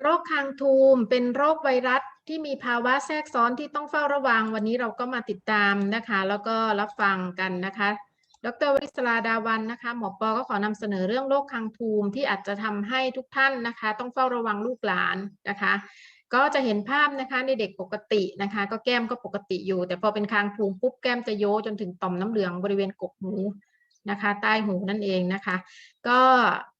โรคคางทูมเป็นโรคไวรัสที่มีภาวะแทรกซ้อนที่ต้องเฝ้าระวัง วันนี้เราก็มาติดตามนะคะ แล้วก็รับฟังกันนะคะ ดรวริศราดาวันนะคะ หมอปอก็ขอนำเสนอเรื่องโรคคางทูมที่อาจจะทำให้ทุกท่านนะคะ ต้องเฝ้าระวังลูกหลานนะคะ ก็จะเห็นภาพนะคะในเด็กปกตินะคะ ก็แก้มก็ปกติอยู่ แต่พอเป็นคางทูมปุ๊บแก้มจะโยจนถึงต่อมน้ำเหลืองบริเวณกกหูนะคะ ใต้หูนั่นเองนะคะ ก็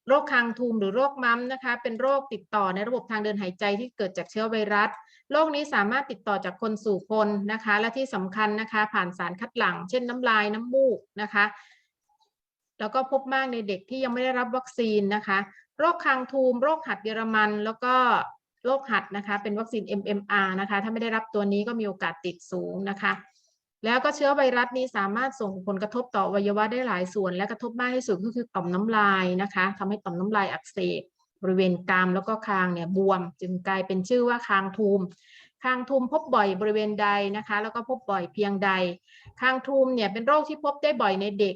โรคคางทูมหรือโรคมัมนะคะ เป็นโรคติดต่อในระบบทางเดินหายใจที่เกิดจากเชื้อไวรัส โรคนี้สามารถติดต่อจากคนสู่คนนะคะ และที่สำคัญนะคะ ผ่านสารคัดหลั่ง เช่นน้ำลายน้ำมูกนะคะ แล้วก็พบมากในเด็กที่ยังไม่ได้รับวัคซีนนะคะ โรคคางทูม โรคหัดเยอรมัน แล้วก็โรคหัดนะคะ เป็นวัคซีน MMR นะคะ ถ้าไม่ได้รับตัวนี้ก็มีโอกาสติดสูงนะคะ แล้วก็เชื้อไวรัสนี้สามารถส่งผลกระทบต่ออวัยวะได้หลายส่วน และกระทบมากที่สุดก็คือต่อมน้ำลายนะคะทำให้ต่อมน้ำลายอักเสบบริเวณกรามแล้วก็คางเนี่ยบวม จึงกลายเป็นชื่อว่าคางทูมคางทูมพบบ่อยบริเวณใดนะคะ แล้วก็พบบ่อยเพียงใด คางทูมเนี่ยเป็นโรคที่พบได้บ่อยในเด็ก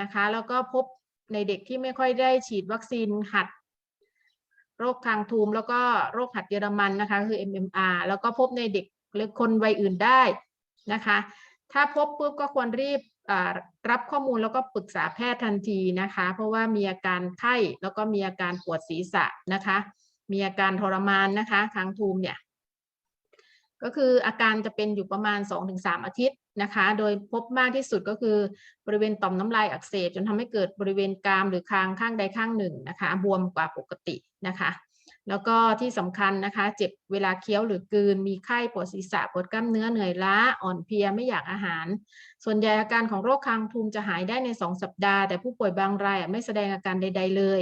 นะคะ แล้วก็พบในเด็กที่ไม่ค่อยได้ฉีดวัคซีนหัด โรคคางทูมแล้วก็โรคหัดเยอรมันนะคะคือ MMR แล้วก็พบในเด็กหรือคนวัยอื่นได้นะคะ ถ้าพบปุ๊บก็ควรรีบรับข้อมูลแล้วก็ปรึกษาแพทย์ทันทีนะคะ เพราะว่ามีอาการไข้แล้วก็มีอาการปวดศีรษะนะคะ มีอาการทรมานนะคะคางทูมเนี่ยก็คืออาการจะเป็นอยู่ประมาณ 2-3 อาทิตย์นะคะ โดยพบมากที่สุดก็คือบริเวณต่อมน้ำลายอักเสบจนทำให้เกิดบริเวณกรามหรือคางข้างใดข้างหนึ่งนะคะ บวมกว่าปกตินะคะ แล้วก็ที่สำคัญนะคะ เจ็บเวลาเคี้ยวหรือกลืน มีไข้ปวดศีรษะปวดกล้ามเนื้อเหนื่อยล้าอ่อนเพลียไม่อยากอาหาร ส่วนใหญ่อาการของโรคคางทูมจะหายได้ใน 2 สัปดาห์ แต่ผู้ป่วยบางรายไม่แสดงอาการใด ๆ เลย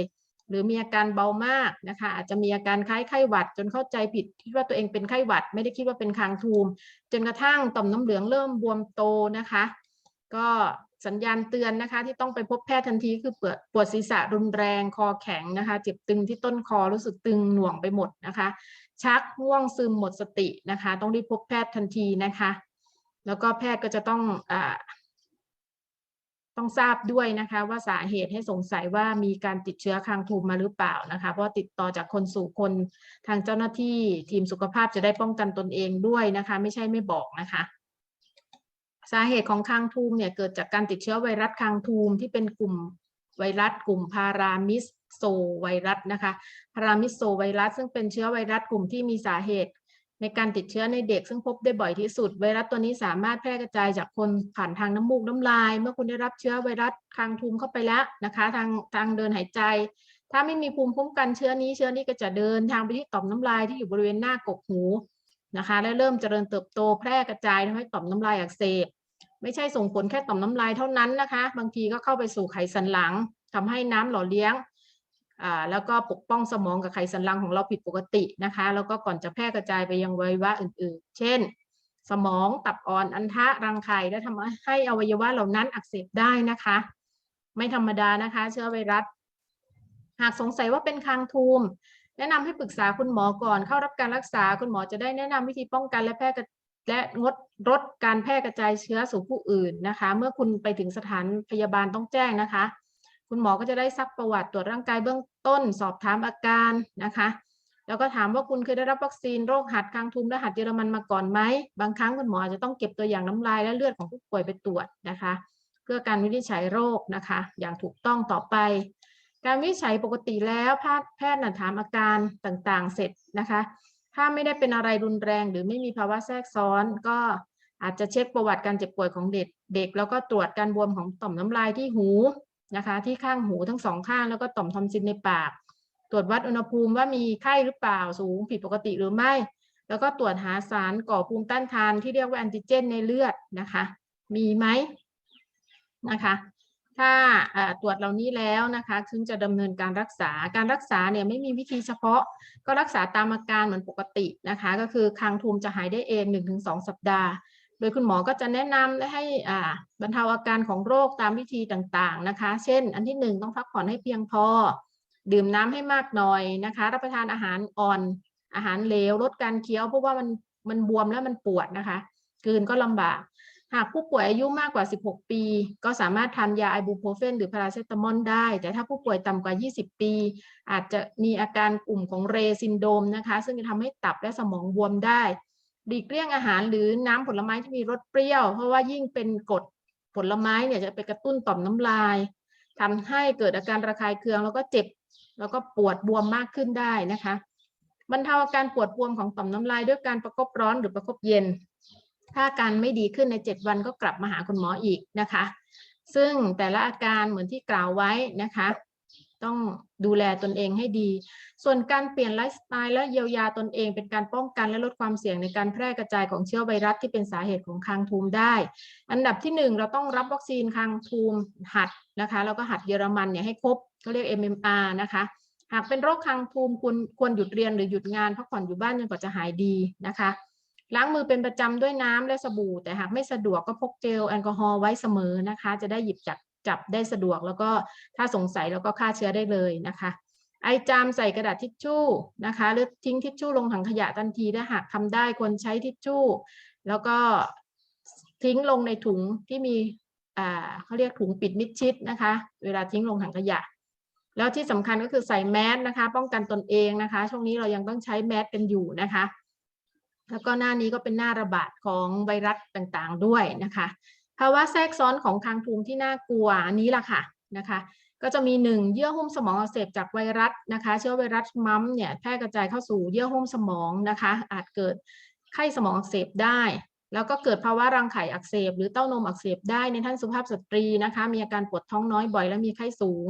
หรือมีอาการเบามากนะคะอาจจะมีอาการคล้ายไข้หวัด จนเข้าใจผิดคิดว่าตัวเองเป็นไข้หวัด ไม่ได้คิดว่าเป็นคางทูมจนกระทั่งต่อมน้ำเหลืองเริ่มบวมโตนะคะ ก็ สัญญาณเตือนนะคะ ที่ต้องไปพบแพทย์ทันทีคือปวดปวดศีรษะรุนแรงคอแข็งนะคะ เจ็บตึงที่ต้นคอรู้สึกตึงหน่วงไปหมดนะคะ ชักง่วงซึมหมดสตินะคะ ต้องรีบพบแพทย์ทันทีนะคะ แล้วก็แพทย์ก็จะต้องอต้องทราบด้วยนะคะ ว่าสาเหตุให้สงสัยว่ามีการติดเชื้อคางทูมมาหรือเปล่านะคะ เพราะติดต่อจากคนสู่คนทางเจ้าหน้าที่ทีมสุขภาพจะได้ป้องกันตนเองด้วยนะคะ ไม่ใช่ไม่บอกนะคะ สาเหตุของคางทูมเนี่ยเกิดจากการติดเชื้อไวรัสคางทูมที่เป็นกลุ่มไวรัสกลุ่มพารามิสโซไวรัสนะคะ พารามิสโซไวรัส ซึ่งเป็นเชื้อไวรัสกลุ่มที่มีสาเหตุ ในการติดเชื้อในเด็กซึ่งพบได้บ่อยที่สุด ไวรัสตัวนี้สามารถแพร่กระจายจากคนผ่านทางน้ำมูกน้ำลาย เมื่อคุณได้รับเชื้อไวรัสคางทูมเข้าไปแล้วนะคะ ทางทางเดินหายใจ ถ้าไม่มีภูมิคุ้มกันเชื้อนี้เชื้อนี้ก็จะเดินทางไปที่ต่อมน้ำลายที่อยู่บริเวณหน้ากกหู นะคะและเริ่มเจริญเติบโตแพร่กระจายทำให้ต่อมน้ำลายอักเสบไม่ใช่ส่งผลแค่ต่อมน้ำลายเท่านั้นนะคะ บางทีก็เข้าไปสู่ไขสันหลังทำให้น้ำหล่อเลี้ยงอ่าแล้วก็ปกป้องสมองกับไขสันหลังของเราผิดปกตินะคะ แล้วก็ก่อนจะแพร่กระจายไปยังอวัยวะอื่น ๆ เช่น สมองตับอ่อนอันทะรังไข่และทำให้อวัยวะเหล่านั้นอักเสบได้นะคะ ไม่ธรรมดานะคะ เชื้อไวรัส หากสงสัยว่าเป็นคางทูม แนะนำให้ปรึกษาคุณหมอก่อนเข้ารับการรักษาคุณหมอจะได้แนะนำวิธีป้องกันและแพร่และงดลดการแพร่กระจายเชื้อสู่ผู้อื่นนะคะ เมื่อคุณไปถึงสถานพยาบาลต้องแจ้งนะคะ คุณหมอก็จะได้ซักประวัติตรวจร่างกายเบื้องต้น สอบถามอาการนะคะ แล้วก็ถามว่าคุณเคยได้รับวัคซีนโรคหัดคางทูมและหัดเยอรมันมาก่อนไหมบางครั้งคุณหมออาจจะต้องเก็บตัวอย่างน้ำลายและเลือดของผู้ป่วยไปตรวจนะคะ เพื่อการวินิจฉัยโรคนะคะ อย่างถูกต้องต่อไป การวิจัยปกติแล้วแพทย์แพทย์น่ะถามอาการต่างๆ เสร็จนะคะ ถ้าไม่ได้เป็นอะไรรุนแรง หรือไม่มีภาวะแทรกซ้อนก็อาจจะเช็คประวัติการเจ็บป่วยของเด็กเด็ก แล้วก็ตรวจการบวมของต่อมน้ำลายที่หูนะคะ ที่ข้างหูทั้งสองข้างแล้วก็ต่อมทอมซินในปาก ตรวจวัดอุณหภูมิว่ามีไข้หรือเปล่าสูงผิดปกติหรือไม่ แล้วก็ตรวจหาสารก่อภูมิต้านทานที่เรียกว่าแอนติเจนในเลือดนะคะ มีไหมนะคะ ถ้าตรวจเหล่านี้แล้วนะคะถึงจะดำเนินการรักษา การรักษาเนี่ยไม่มีวิธีเฉพาะ ก็รักษาตามอาการเหมือนปกตินะคะ ก็คือคางทูมจะหายได้เอง 1-2 สัปดาห์ โดยคุณหมอก็จะแนะนำและให้บรรเทาอาการของโรคตามวิธีต่างๆนะคะ เช่น อันที่หนึ่งต้องพักผ่อนให้เพียงพอ ดื่มน้ำให้มากหน่อยนะคะ รับประทานอาหารอ่อน อาหารเหลว ลดการเคี้ยวเพราะว่ามันมันบวมแล้วมันปวดนะคะกลืนก็ลำบาก หากผู้ป่วยอายุมากกว่า 16 ปี ก็สามารถทานยาไอบูโพรเฟนหรือพาราเซตามอลได้ แต่ถ้าผู้ป่วยต่ำกว่า 20 ปี อาจจะมีอาการกลุ่มของเรซินโดมนะคะ ซึ่งจะทำให้ตับและสมองบวมได้หลีกเลี่ยงอาหารหรือน้ำผลไม้ที่มีรสเปรี้ยว เพราะว่ายิ่งเป็นกรดผลไม้เนี่ยจะไปกระตุ้นต่อมน้ำลายทำให้เกิดอาการระคายเคืองแล้วก็เจ็บ แล้วก็ปวดบวมมากขึ้นได้นะคะบรรเทาอาการปวดบวมของต่อมน้ำลายด้วยการประคบร้อนหรือประคบเย็น ถ้าอาการไม่ดีขึ้นใน 7 วันก็กลับมาหาคุณหมออีกนะคะ ซึ่งแต่ละอาการเหมือนที่กล่าวไว้นะคะ ต้องดูแลตนเองให้ดี ส่วนการเปลี่ยนไลฟ์สไตล์และเยียวยาตนเอง เป็นการป้องกันและลดความเสี่ยงในการแพร่กระจายของเชื้อไวรัสที่เป็นสาเหตุของคางทูมได้ อันดับที่หนึ่งเราต้องรับวัคซีนคางทูมหัดนะคะ แล้วก็หัดเยอรมันเนี่ยให้ครบเขาเรียก MMR นะคะหากเป็นโรคคางทูมควรควรหยุดเรียนหรือหยุดงานพักผ่อนอยู่บ้านจนกว่าจะหายดีนะคะ ล้างมือเป็นประจำด้วยน้ำและสบู่ แต่หากไม่สะดวกก็พกเจลแอลกอฮอล์ไว้เสมอนะคะ จะได้หยิบจับจับได้สะดวก แล้วก็ถ้าสงสัยแล้วก็ฆ่าเชื้อได้เลยนะคะ ไอจามใส่กระดาษทิชชู่นะคะ หรือทิ้งทิชชู่ลงถังขยะทันทีถ้าหากทำได้ควรใช้ทิชชู่ แล้วก็ทิ้งลงในถุงที่มีอ่าเขาเรียกถุงปิดมิดชิดนะคะ เวลาทิ้งลงถังขยะแล้วที่สำคัญก็คือใส่แมสนะคะ ป้องกันตนเองนะคะ ช่วงนี้เรายังต้องใช้แมสกันอยู่นะคะ แล้วก็หน้านี้ก็เป็นหน้าระบาดของไวรัสต่างๆด้วยนะคะภาวะแทรกซ้อนของคางทูมที่น่ากลัวอันนี้ล่ะค่ะนะคะก็จะมีหนึ่งเยื่อหุ้มสมองอักเสบจากไวรัสนะคะ เชื้อไวรัสมัมเนี่ยแพร่กระจายเข้าสู่เยื่อหุ้มสมองนะคะ อาจเกิดไข้สมองอักเสบได้ แล้วก็เกิดภาวะรังไข่อักเสบ หรือเต้านมอักเสบได้ในท่านสุภาพสตรีนะคะ มีอาการปวดท้องน้อยบ่อยและมีไข้สูง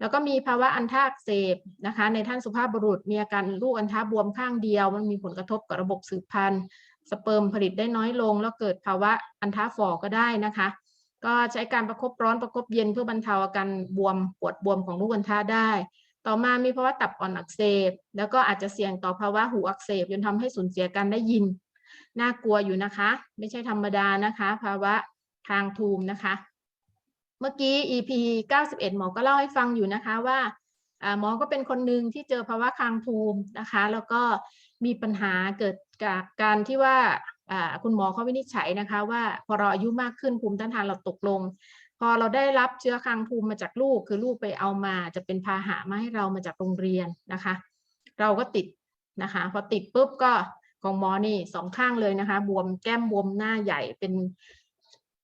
แล้วก็มีภาวะอันทะอักเสบนะคะ ในท่านสุภาพบุรุษมีอาการลูกอันทะบวมข้างเดียว มันมีผลกระทบกับระบบสืบพันธุ์ สเปิร์มผลิตได้น้อยลง แล้วเกิดภาวะอันทะฝ่อก็ได้นะคะ ก็ใช้การประคบร้อนประคบเย็นเพื่อบรรเทาอาการบวมปวดบวมของลูกอัณฑะได้ ต่อมามีภาวะตับอ่อนอักเสบ แล้วก็อาจจะเสี่ยงต่อภาวะหูอักเสบจนทำให้สูญเสียการได้ยินน่ากลัวอยู่นะคะ ไม่ใช่ธรรมดานะคะ ภาวะทางทูมนะคะ มื่อกี้ EP 91 หมอก็เล่าให้ฟังอยู่นะคะว่าหมอก็เป็นคนหนึ่งที่เจอภาวะคางทูมินะคะ แล้วก็มีปัญหาเกิดจากการที่ว่าคุณหมอเขาวินิจฉัยนะคะว่าพอเราอายุมากขึ้นภูมิต้านทานเราตกลง พอเราได้รับเชื้อคางทูมิมาจากลูก คือลูกไปเอามาจะเป็นพาหะมาให้เรามาจากโรงเรียนนะคะ เราก็ติดนะคะ พอติดปุ๊บก็ของหมอนี่สองข้างเลยนะคะ บวมแก้มบวมหน้าใหญ่เป็น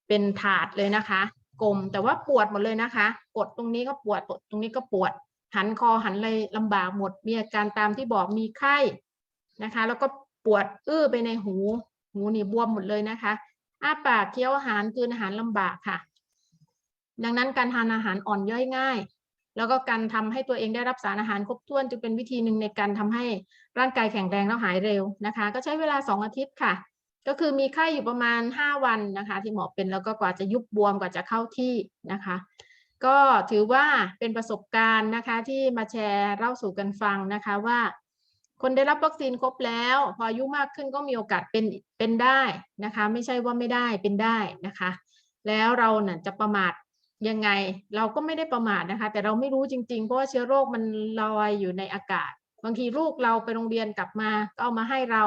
เป็นถาดเลยนะคะ กลม แต่ว่าปวดหมดเลยนะคะ กดตรงนี้ก็ปวดกดตรงนี้ก็ปวด หันคอหันอะไรลำบากหมด มีอาการตามที่บอกมีไข้นะคะ แล้วก็ปวดอื้อไปในหู หูนี่บวมหมดเลยนะคะอ้าปากเคี้ยวอาหารกลืนอาหารลำบากค่ะ ดังนั้นการทานอาหารอ่อนย่อยง่าย แล้วก็การทำให้ตัวเองได้รับสารอาหารครบถ้วนจึงเป็นวิธีหนึ่งในการทำให้ร่างกายแข็งแรงแล้วหายเร็วนะคะ ก็ใช้เวลาสองอาทิตย์ค่ะ ก็คือมีไข้อยู่ประมาณ 5 วันนะคะ ที่หมอเป็นแล้วก็กว่าจะยุบบวมกว่าจะเข้าที่นะคะ ก็ถือว่าเป็นประสบการณ์นะคะที่มาแชร์เล่าสู่กันฟังนะคะว่า คนได้รับวัคซีนครบแล้ว พออายุมากขึ้นก็มีโอกาสเป็นเป็นได้นะคะ ไม่ใช่ว่าไม่ได้เป็นได้นะคะ แล้วเราเนี่ยจะประมาทยังไงเราก็ไม่ได้ประมาทนะคะ แต่เราไม่รู้จริงๆ เพราะว่าเชื้อโรคมันลอยอยู่ในอากาศ บางทีลูกเราไปโรงเรียนกลับมาก็เอามาให้เรา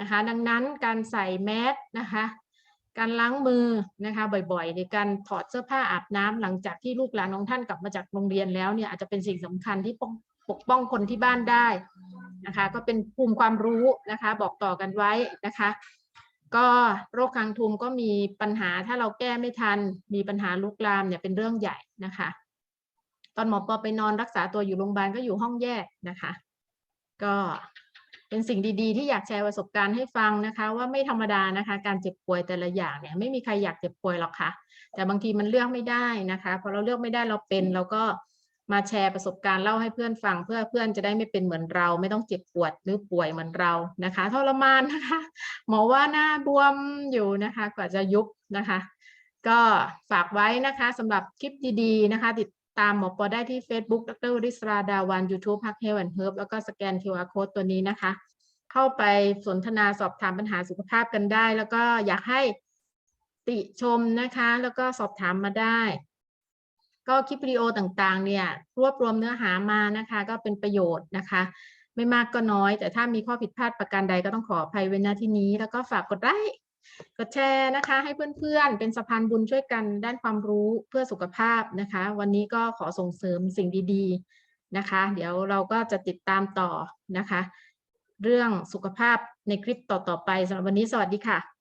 นะคะดังนั้นการใส่แมสนะคะการล้างมือนะคะบ่อยๆในการถอดเสื้อผ้าอาบน้ำหลังจากที่ลูกหลานของท่านกลับมาจากโรงเรียนแล้วเนี่ยอาจจะเป็นสิ่งสำคัญที่ป้องปกป้องคนที่บ้านได้นะคะก็เป็นภูมิความรู้นะคะบอกต่อกันไว้นะคะก็โรคคางทูมก็มีปัญหาถ้าเราแก้ไม่ทัน มีปัญหาลุกลามเนี่ยเป็นเรื่องใหญ่นะคะ ตอนหมอปอไปนอนรักษาตัวอยู่โรงพยาบาลก็อยู่ห้องแยกนะคะ ก็ เป็นสิ่งดีๆ ที่อยากแชร์ประสบการณ์ให้ฟังนะคะ ว่าไม่ธรรมดานะคะ การเจ็บป่วยแต่ละอย่างเนี่ยไม่มีใครอยากเจ็บป่วยหรอกค่ะ แต่บางทีมันเลือกไม่ได้นะคะพอเราเลือกไม่ได้เราเป็นเราก็มาแชร์ประสบการณ์เล่าให้เพื่อนฟัง เพื่อเพื่อนจะได้ไม่เป็นเหมือนเรา ไม่ต้องเจ็บปวดหรือป่วยเหมือนเรานะคะทรมานนะคะ หมอว่าหน้าบวมอยู่นะคะ กว่าจะยุบนะคะ ก็ฝากไว้นะคะสำหรับคลิปดีๆนะคะ ติด ตามหมอปอได้ที่ Facebook ดรริศราดาวัน YouTube พักเฮลแอนเฮิร์บแล้วก็สแกน QR Code ตัวนี้นะคะ เข้าไปสนทนาสอบถามปัญหาสุขภาพกันได้ แล้วก็อยากให้ติชมนะคะ แล้วก็สอบถามมาได้ ก็คลิปวิดีโอต่างๆ เนี่ย รวบรวมเนื้อหามานะคะ ก็เป็นประโยชน์นะคะ ไม่มากก็น้อย แต่ถ้ามีข้อผิดพลาดประการใดก็ต้องขออภัยไว้ณที่นี้ แล้วก็ฝากกดไลค์ กดแชร์นะคะ ให้เพื่อนๆ เป็นสะพานบุญช่วยกันด้านความรู้เพื่อสุขภาพนะคะ วันนี้ก็ขอส่งเสริมสิ่งดีๆนะคะ เดี๋ยวเราก็จะติดตามต่อนะคะ เรื่องสุขภาพในคลิปต่อๆไปสำหรับวันนี้สวัสดีค่ะ